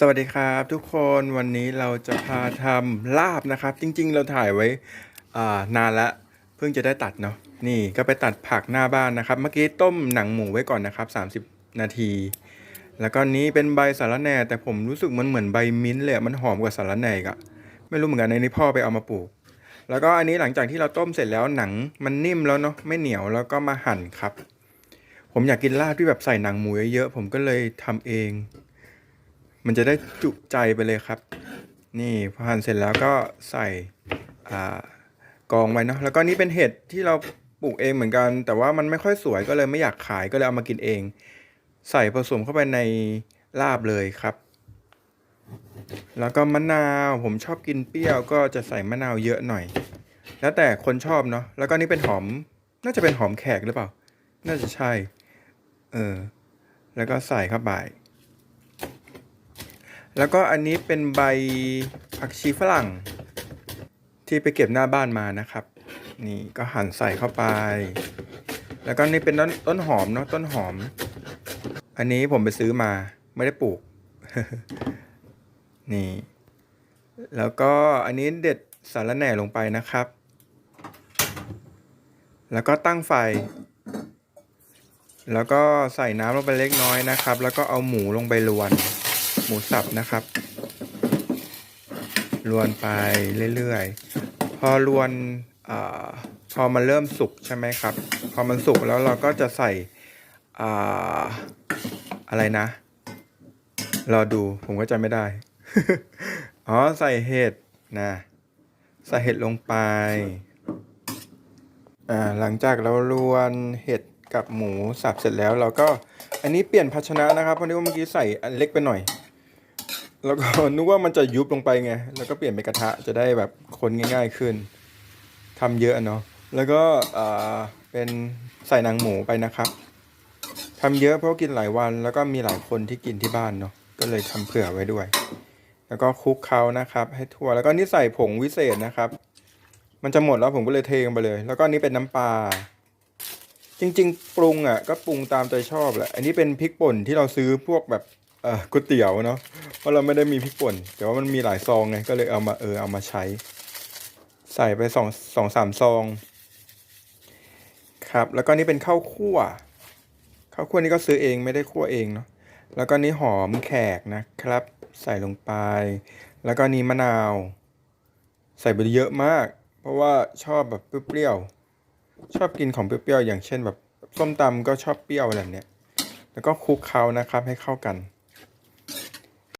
สวัสดีครับทุกคนวันนี้เราจะพาทำลาบนะครับ จริง ๆ เราถ่ายไว้นานละเพิ่งจะได้ตัดเนาะนี่ก็ไปตัดผักหน้าบ้านนะครับ เมื่อกี้ต้มหนังหมูไว้ก่อนนะครับ 30 นาที แล้วก็นี้เป็นใบสาระแหน่แต่ผมรู้สึกมันเหมือนใบมิ้นท์เลยมันหอมกว่าสาระแหน่อีกะไม่รู้เหมือนกันในนี้พ่อไปเอามาปลูก แล้วก็อันนี้หลังจากที่เราต้มเสร็จแล้วหนังมันนิ่มแล้วเนาะไม่เหนียวแล้วก็มาหั่นครับ ผมอยากกินลาบที่แบบใส่หนังหมูเยอะๆผมก็เลยทำเอง มันจะได้จุใจไปเลยครับ นี่พอหั่นเสร็จแล้วก็ใส่กองไว้เนาะแล้วก็นี่เป็นเห็ดที่เราปลูกเองเหมือนกัน แต่ว่ามันไม่ค่อยสวยก็เลยไม่อยากขายก็เลยเอามากินเอง ใส่ผสมเข้าไปในลาบเลยครับ แล้วก็มะนาวผมชอบกินเปรี้ยวก็จะใส่มะนาวเยอะหน่อย แล้วแต่คนชอบเนาะแล้วก็นี่เป็นหอม น่าจะเป็นหอมแขกหรือเปล่า น่าจะใช่ เออ แล้วก็ใส่เข้าไป แล้วก็อันนี้เป็นใบผักชีฝรั่ง ที่ไปเก็บหน้าบ้านมานะครับ นี่ก็หั่นใส่เข้าไป แล้วก็นี่เป็นต้นต้นหอมเนาะต้นหอม อันนี้ผมไปซื้อมาไม่ได้ปลูก นี่ แล้วก็อันนี้เด็ดสารแหน่ลงไปนะครับ แล้วก็ตั้งไฟ แล้วก็ใส่น้ำลงไปเล็กน้อยนะครับ แล้วก็เอาหมูลงไปลวน หมูสับนะครับลวนไปเรื่อยๆ พอลวนอพอมันเริ่มสุกใช่ไหมครับ พอมันสุกแล้วเราก็จะใส่ออะไรนะรอดูผมก็จำไม่ได้ อ๋อใส่เห็ดนะใส่เห็ดลงไป อ่าหลังจากเราลวนเห็ดกับหมูสับเสร็จแล้วเราก็อันนี้เปลี่ยนภาชนะนะครับเพราะนี่ว่าเมื่อกี้ใส่อันเล็กไปหน่อย แล้วก็นึกว่ามันจะยุบลงไปไง แล้วก็เปลี่ยนเป็นกระทะจะได้แบบคนง่ายๆขึ้นทำเยอะเนาะ แล้วก็เป็นใส่หนังหมูไปนะครับทำเยอะเพราะกินหลายวัน แล้วก็มีหลายคนที่กินที่บ้านเนาะ ก็เลยทำเผื่อไว้ด้วย แล้วก็คลุกเคล้านะครับ ให้ทั่ว แล้วก็นี่ใส่ผงวิเศษนะครับ มันจะหมดแล้วผมก็เลยเทลงไปเลย แล้วก็นี้เป็นน้ำปลา จริง ๆ ปรุงอะก็ปรุงตามใจชอบแหละ อันนี้เป็นพริกป่นที่เราซื้อพวกแบบ ก๋วยเตี๋ยวเนาะเพราะเราไม่ได้มีพริกป่น แต่ว่ามันมีหลายซองไงก็เลยเอามาเออเอามาใช้ ใส่ไปสองสองสามซอง ครับ แล้วก็นี่เป็นข้าวคั่วข้าวคั่วนี่ก็ซื้อเองไม่ได้คั่วเองเนาะแล้วก็นี่หอมแขกนะครับ ใส่ลงไป แล้วก็นี่มะนาว ใส่ไปเยอะมาก เพราะว่าชอบแบบเปรี้ยวชอบกินของเปรี้ยวๆอย่างเช่นแบบส้มตำก็ชอบเปรี้ยวอะไรเนี้ยแล้วก็คลุกเคล้านะครับให้เข้ากัน